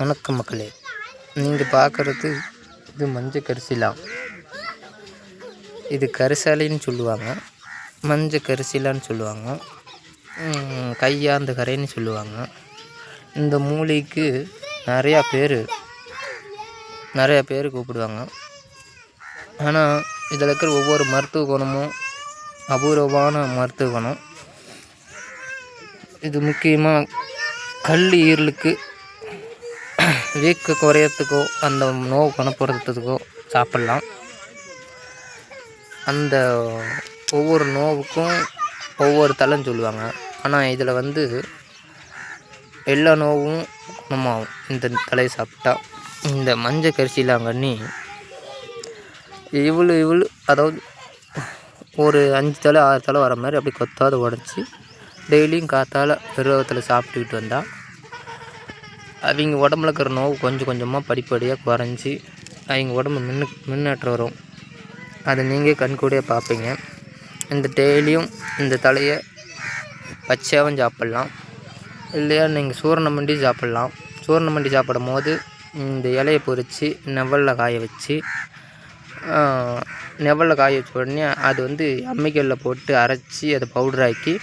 வணக்கம் மக்களே. நீங்கள் பார்க்குறது இது மஞ்சள் கரிசிலா? இது கரிசாலின்னு சொல்லுவாங்க. மஞ்சள் கரிசிலான்னு சொல்லுவாங்க. கையா அந்த கரைன்னு சொல்லுவாங்க. இந்த மூலிகைக்கு நிறையா பேர் நிறையா பேர் கூப்பிடுவாங்க. ஆனால் இதில் இருக்கிற ஒவ்வொரு மருத்துவ குணமும் அபூர்வமான மருத்துவ குணம். இது முக்கியமாக கல் ஈரலுக்கு வீக்கு குறையறதுக்கோ அந்த நோவு குணப்படுத்துறதுக்கோ சாப்பிட்லாம். அந்த ஒவ்வொரு நோவுக்கும் ஒவ்வொரு தலன்னு சொல்லுவாங்க. ஆனால் இதில் வந்து எல்லா நோவும் குணமாகும். இந்த தலையை சாப்பிட்டா. இந்த மஞ்சள் கரிசிலாங்கண்ணி இவ்வளோ இவ்வளோ அதாவது ஒரு அஞ்சு தலை ஆறு தலை வர மாதிரி அப்படி கொத்தாத உடச்சி டெய்லியும் காத்தால் பருவத்தில் சாப்பிட்டுக்கிட்டு வந்தால் அவங்க உடம்புல இருக்கிற நோவு கொஞ்சம் கொஞ்சமாக படிப்படியாக குறைஞ்சி அவங்க உடம்பு மின்னு முன்னேற்றம் வரும். அதை நீங்கள் கண்கூடியாக பார்ப்பீங்க. இந்த டெய்லியும் இந்த தலையை பச்சையாகவும் சாப்பிட்லாம். இல்லையா நீங்கள் சூரணம் பண்ணி சாப்பிட்லாம். சூரணம் பண்ணி சாப்பிடும் போது இந்த இலையை பொரித்து நெவலில் காய வச்சு நெவலில் காய வச்ச உடனே அது வந்து அம்மிக்கல்லில் போட்டு அரைச்சி அதை பவுடராக்கி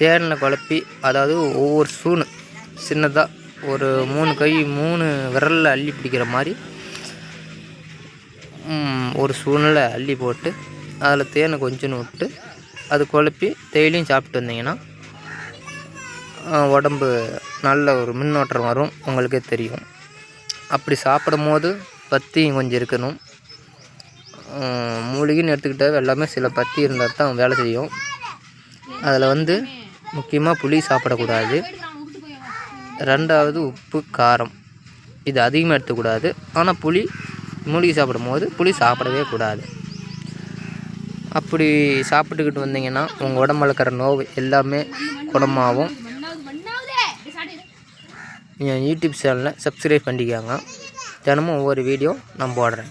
தேனில் குழப்பி அதாவது ஒவ்வொரு ஸ்பூனு சின்னதாக ஒரு மூணு கை மூணு விரலில் அள்ளி பிடிக்கிற மாதிரி. ஒரு சூழ்நிலை அள்ளி போட்டு அதில் தேனை கொஞ்சம் விட்டு அது குழப்பி டெய்லியும் சாப்பிட்டு வந்தீங்கன்னா உடம்பு நல்ல ஒரு மின்னோட்டம் வரும் உங்களுக்கே தெரியும். அப்படி சாப்பிடும் போது பத்தியும் கொஞ்சம் இருக்கணும். மூலிகைன்னு எடுத்துக்கிட்டால் எல்லாமே சில பத்தி இருந்தால் தான் வேலை செய்யும். அதில் வந்து முக்கியமாக புளி சாப்பிடக்கூடாது. ரெண்டாவது உப்பு காரம். இது அதிகமாக எடுத்துக்கூடாது. ஆனால் புளி மூலிகை சாப்பிடும் போது புளி சாப்பிடவே கூடாது. அப்படி சாப்பிட்டுக்கிட்டு வந்தீங்கன்னா உங்கள் உடம்புல இருக்கிற நோவு எல்லாமே குணமாகும். என் யூடியூப் சேனலை சப்ஸ்கிரைப் பண்ணிக்காங்க. தினமும் ஒவ்வொரு வீடியோ நான் போடுறேன்.